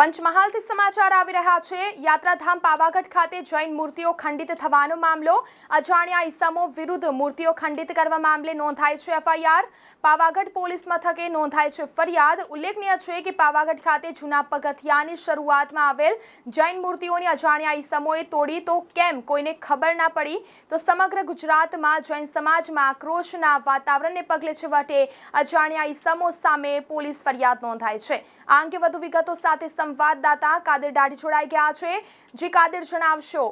પંચમહાલથી સમાચાર આવી રહ્યા છે. યાત્રાધામ પાવાગઢ ખાતે જૈન મૂર્તિઓ ખંડિત થવાનો મામલો. અજાણ્યા ઈસમો વિરુદ્ધ મૂર્તિઓ ખંડિત કરવા મામલે નોંધાઈ છે એફઆઈઆર. પાવાગઢ પોલીસ મથકે નોંધાઈ છે ફરિયાદ. ઉલ્લેખનીય છે કે પાવાગઢ ખાતે જૂના પગથિયાની શરૂઆતમાં આવેલ જૈન મૂર્તિઓની અજાણ્યા ઈસમોએ તોડી તો કેમ કોઈને ખબર ના પડી? તો સમગ્ર ગુજરાતમાં જૈન સમાજમાં આક્રોશના વાતાવરણને પગલે છેવટે અજાણ્યા ઈસમો સામે પોલીસ ફરિયાદ નોંધાઈ છે. આ અંગે વધુ વિગતો સાથે સંવાદદાતા કાદર દાઢી જોડાઈ ગયા છે. જે કાદર જણાવશો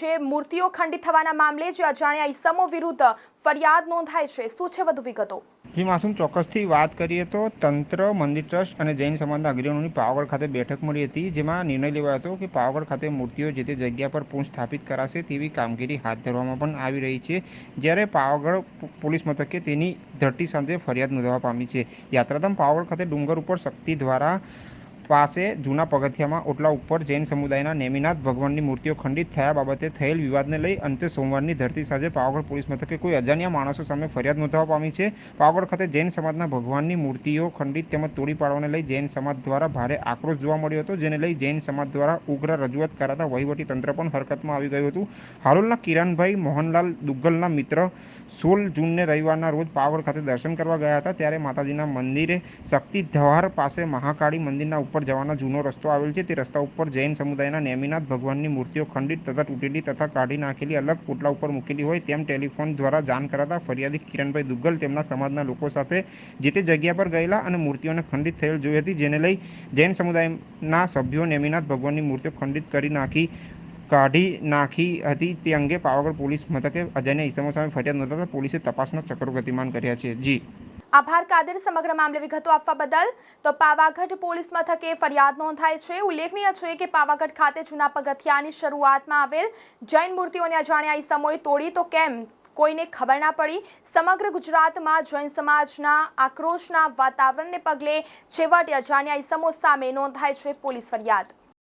જે મૂર્તિઓ ખંડિત થવાના મામલે જે અજાણ્યા ઈસમો વિરુદ્ધ ફરિયાદ નોંધાઈ છે, શું છે વધુ વિગતો? જી, માસુમ ચોક્કસથી વાત કરીએ તો તંત્ર, મંદિર ટ્રસ્ટ અને જૈન સમાજના અગ્રણીઓની પાવાગઢ ખાતે બેઠક મળી હતી, જેમાં નિર્ણય લેવાયો હતો કે પાવાગઢ ખાતે મૂર્તિઓ જે તે જગ્યા પર પુનઃ સ્થાપિત કરાશે તેવી કામગીરી હાથ ધરવામાં પણ આવી રહી છે. જ્યારે પાવાગઢ પોલીસ મથકે તેની ધરતી સાથે ફરિયાદ નોંધવા પામી છે. યાત્રાધામ પાવાગઢ ખાતે ડુંગર ઉપર શક્તિ દ્વારા પાસે જૂના પગથિયામાં ઓટલા ઉપર જૈન સમુદાયના નેમિનાથ ભગવાનની મૂર્તિઓ ખંડિત થયા બાબતે થયેલ વિવાદને લઈ અંતે સોમવારની ધરતી સાથે પાવાગઢ પોલીસ મથકે કોઈ અજાણ્યા માણસો સામે ફરિયાદ નોંધવા પામી છે. પાવાગઢ ખાતે જૈન સમાજના ભગવાનની મૂર્તિઓ ખંડિત તેમજ તોડી પાડવાને લઈ જૈન સમાજ દ્વારા ભારે આક્રોશ જોવા મળ્યો હતો, જેને લઈ જૈન સમાજ દ્વારા ઉગ્ર રજૂઆત કરાતા વહીવટી તંત્ર પણ હરકતમાં આવી ગયું હતું. હાલોલના કિરણભાઈ મોહનલાલ દુગ્ગલના મિત્ર સોળ જૂનને રવિવારના રોજ પાવાગઢ ખાતે દર્શન કરવા ગયા હતા, ત્યારે માતાજીના મંદિરે શક્તિ ધવાર પાસે મહાકાળી મંદિરના ઉપર જવાનો જૂનો રસ્તો આવેલ છે. તે રસ્તા ઉપર જૈન સમુદાયના નેમિનાથ ભગવાનની મૂર્તિઓ ખંડિત તથા તૂટેલી તથા કાઢી નાખેલી અલગ પોટલા ઉપર મૂકેલી હોય તેમ ટેલિફોન દ્વારા જાણ કરાતા ફરિયાદી કિરણભાઈ દુગ્ગલ તેમના સમાજના લોકો સાથે જે તે જગ્યા પર ગયેલા અને મૂર્તિઓને ખંડિત થયેલ જોઈ હતી, જેને લઈ જૈન સમુદાયના સભ્યો નેમિનાથ ભગવાનની મૂર્તિઓ ખંડિત કરી નાખી, કાઢી નાખી હતી. તે અંગે પાવાગઢ પોલીસ મથકે અજયને ઈસમો સામે ફરિયાદ નોંધાતા પોલીસે તપાસના ચક્રો ગતિમાન કર્યા છે. જી. આભાર કાદર, સમગ્ર મામલે વિગતો આપવા બદલ. તો પાવાગઢ પોલીસ મથકે ફરિયાદ નોંધાઈ છે. ઉલ્લેખનીય છે કે પાવાગઢ ખાતે જૂના પગથિયાની શરૂઆતમાં આવેલ જૈન મૂર્તિઓને અજાણ્યા ઈસમોએ તોડી. તો કેમ? કોઈને ખબર ના પડી. સમગ્ર ગુજરાતમાં જૈન સમાજના આક્રોશના વાતાવરણને પગલે છેવટે અજાણ્યા ઈસમો સામે નોંધાઈ છે પોલીસ ફરિયાદ.